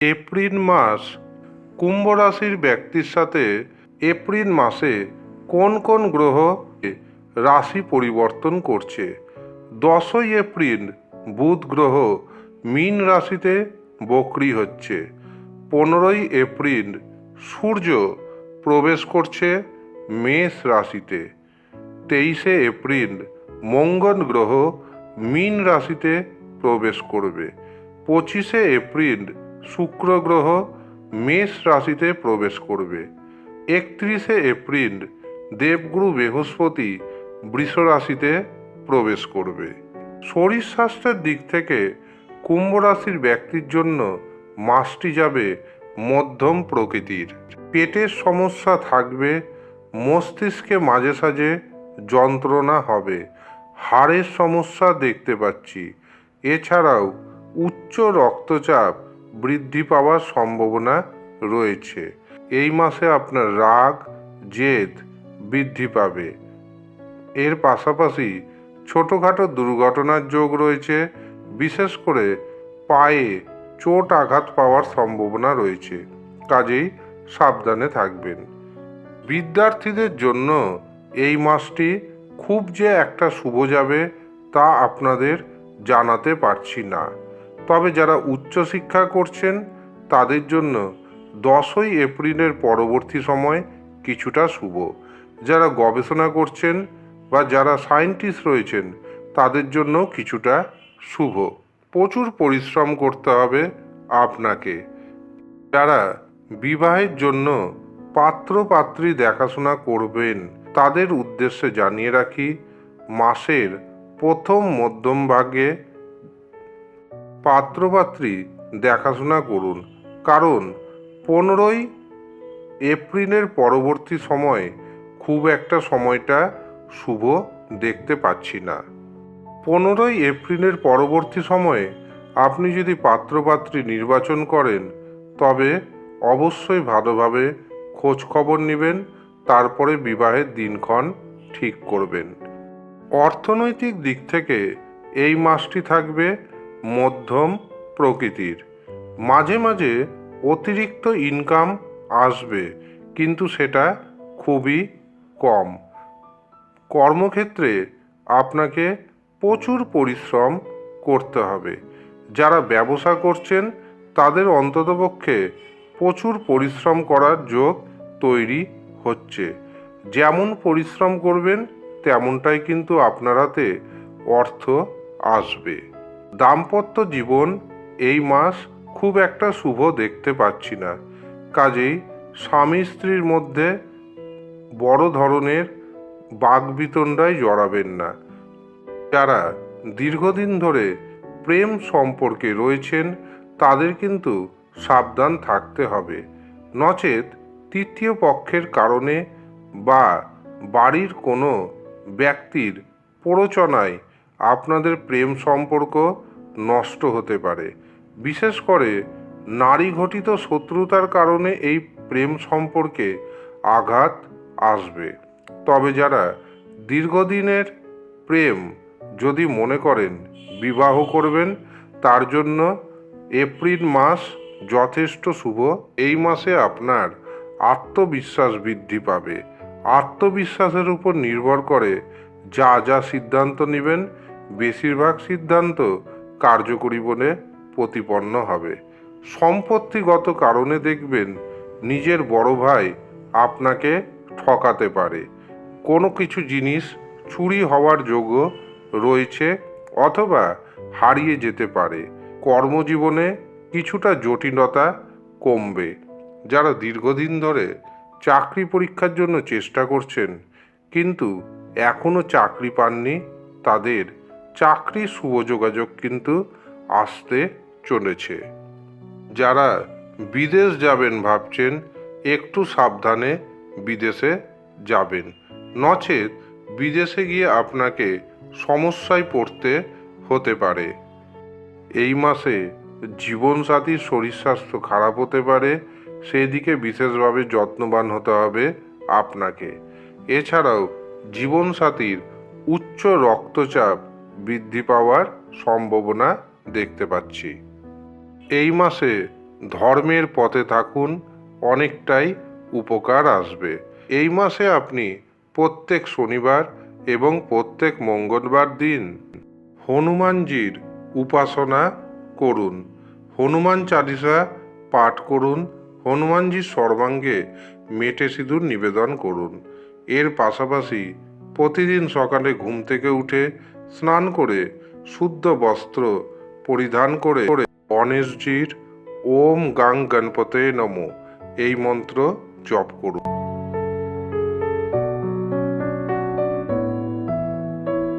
April মাস কুম্ভ রাশির ব্যক্তির সাথে এপ্রিল মাসে কোন কোন গ্রহ রাশি পরিবর্তন করছে? দশই এপ্রিল বুধ গ্রহ মীন রাশিতে বক্রি হচ্ছে। পনেরোই এপ্রিল সূর্য প্রবেশ করছে মেষ রাশিতে। তেইশে এপ্রিল মঙ্গল গ্রহ মীন রাশিতে প্রবেশ করবে। পঁচিশে এপ্রিল শুক্র গ্রহ মেষ রাশিতে প্রবেশ করবে। একত্রিশে এপ্রিল দেবগুরু বৃহস্পতি বৃষ রাশিতে প্রবেশ করবে। শরীর স্বাস্থ্যের দিক থেকে কুম্ভ রাশির ব্যক্তির জন্য মাসটি যাবে মধ্যম প্রকৃতির। পেটের সমস্যা থাকবে, মস্তিষ্কে মাঝে সাঝে যন্ত্রণা হবে, হাড়ের সমস্যা দেখতে পাচ্ছি। এছাড়াও উচ্চ রক্তচাপ বৃদ্ধি পাওয়ার সম্ভাবনা রয়েছে। এই মাসে আপনার রাগ, জেদ বৃদ্ধি পাবে। এর পাশাপাশি ছোটোখাটো দুর্ঘটনার যোগ রয়েছে, বিশেষ করে পায়ে চোট আঘাত পাওয়ার সম্ভাবনা রয়েছে। কাজেই সাবধানে থাকবেন। বিদ্যার্থীদের জন্য এই মাসটি খুব যে একটা শুভ যাবে তা আপনাদের জানাতে পারছি না। তবে যারা উচ্চশিক্ষা করছেন, তাদের জন্য দশই এপ্রিলের পরবর্তী সময় কিছুটা শুভ। যারা গবেষণা করছেন বা যারা সায়েন্টিস্ট রয়েছেন, তাদের জন্য কিছুটা শুভ। প্রচুর পরিশ্রম করতে হবে আপনাকে। যারা বিবাহের জন্য পাত্র পাত্রী দেখাশোনা করবেন, তাদের উদ্দেশ্যে জানিয়ে রাখি, মাসের প্রথম মধ্যম ভাগে পাত্রপাত্রী দেখাশোনা করুন। কারণ পনেরোই এপ্রিলের পরবর্তী সময়ে খুব একটা সময়টা শুভ দেখতে পাচ্ছি না। পনেরোই এপ্রিলের পরবর্তী সময়ে আপনি যদি পাত্রপাত্রী নির্বাচন করেন, তবে অবশ্যই ভালোভাবে খোঁজ খবর নেবেন, তারপরে বিবাহের দিনক্ষণ ঠিক করবেন। অর্থনৈতিক দিক থেকে এই মাসটি থাকবে মধ্যম প্রকৃতির। মাঝে মাঝে অতিরিক্ত ইনকাম আসবে, কিন্তু সেটা খুবই কম। কর্মক্ষেত্রে আপনাকে প্রচুর পরিশ্রম করতে হবে। যারা ব্যবসা করছেন, তাদের অন্ততপক্ষে প্রচুর পরিশ্রম করার যোগ তৈরি হচ্ছে। যেমন পরিশ্রম করবেন, তেমনটাই কিন্তু আপনার হাতে অর্থ আসবে। দাম্পত্য জীবন এই মাস খুব একটা শুভ দেখতে পাচ্ছি না। কাজেই স্বামী স্ত্রীর মধ্যে বড় ধরনের বাগবিতণ্ডায় জড়াবেন না। যারা দীর্ঘদিন ধরে প্রেম সম্পর্কে রয়েছেন, তাদের কিন্তু সাবধান থাকতে হবে। নচেত তৃতীয় পক্ষের কারণে বা বাড়ির কোনো ব্যক্তির প্ররোচনায় আপনাদের প্রেম সম্পর্ক নষ্ট হতে পারে। বিশেষ করে নারী ঘটিত শত্রুতার কারণে এই প্রেম সম্পর্কে আঘাত আসবে। তবে যারা দীর্ঘদিনের প্রেম যদি মনে করেন বিবাহ করবেন, তার জন্য এপ্রিল মাস যথেষ্ট শুভ। এই মাসে আপনার আত্মবিশ্বাস বৃদ্ধি পাবে। আত্মবিশ্বাসের উপর নির্ভর করে যা যা সিদ্ধান্ত নেবেন বেশিরভাগ সিদ্ধান্ত কার্যকরী বলে প্রতিপন্ন হবে। সম্পত্তিগত কারণে দেখবেন নিজের বড় ভাই আপনাকে ঠকাতে পারে। কোনো কিছু জিনিস চুরি হওয়ার যোগ্য রয়েছে অথবা হারিয়ে যেতে পারে। কর্মজীবনে কিছুটা জটিলতা কমবে। যারা দীর্ঘদিন ধরে চাকরি পরীক্ষার জন্য চেষ্টা করছেন, কিন্তু এখনও চাকরি পাননি, তাদের চাকরির যোগাযোগ কিন্তু আসতে চলেছে। যারা বিদেশ যাবেন ভাবছেন, একটু সাবধানে বিদেশে যাবেন। নচেত বিদেশে গিয়ে আপনাকে সমস্যায় পড়তে হতে পারে। এই মাসে জীবনসাথীর শরীর স্বাস্থ্য খারাপ হতে পারে সেই দিকে বিশেষভাবে যত্নবান হতে হবে আপনাকে। এছাড়াও জীবনসাথীর উচ্চ রক্তচাপ বৃদ্ধি পাওয়ার সম্ভাবনা দেখতে পাচ্ছি। এই মাসে ধর্মের পথে থাকুন অনেকটাই উপকার আসবে। এই মাসে আপনি প্রত্যেক শনিবার এবং প্রত্যেক মঙ্গলবার দিন হনুমানজির উপাসনা করুন। হনুমান চালিসা পাঠ করুন, হনুমানজির সর্বাঙ্গে মেটে সিঁদুর নিবেদন করুন। এর পাশাপাশি প্রতিদিন সকালে ঘুম থেকে উঠে স্নান করে, শুদ্ধ বস্ত্র পরিধান করে গণেশজির ওম গাং গণপতে নম। এই মন্ত্র জপ করুন।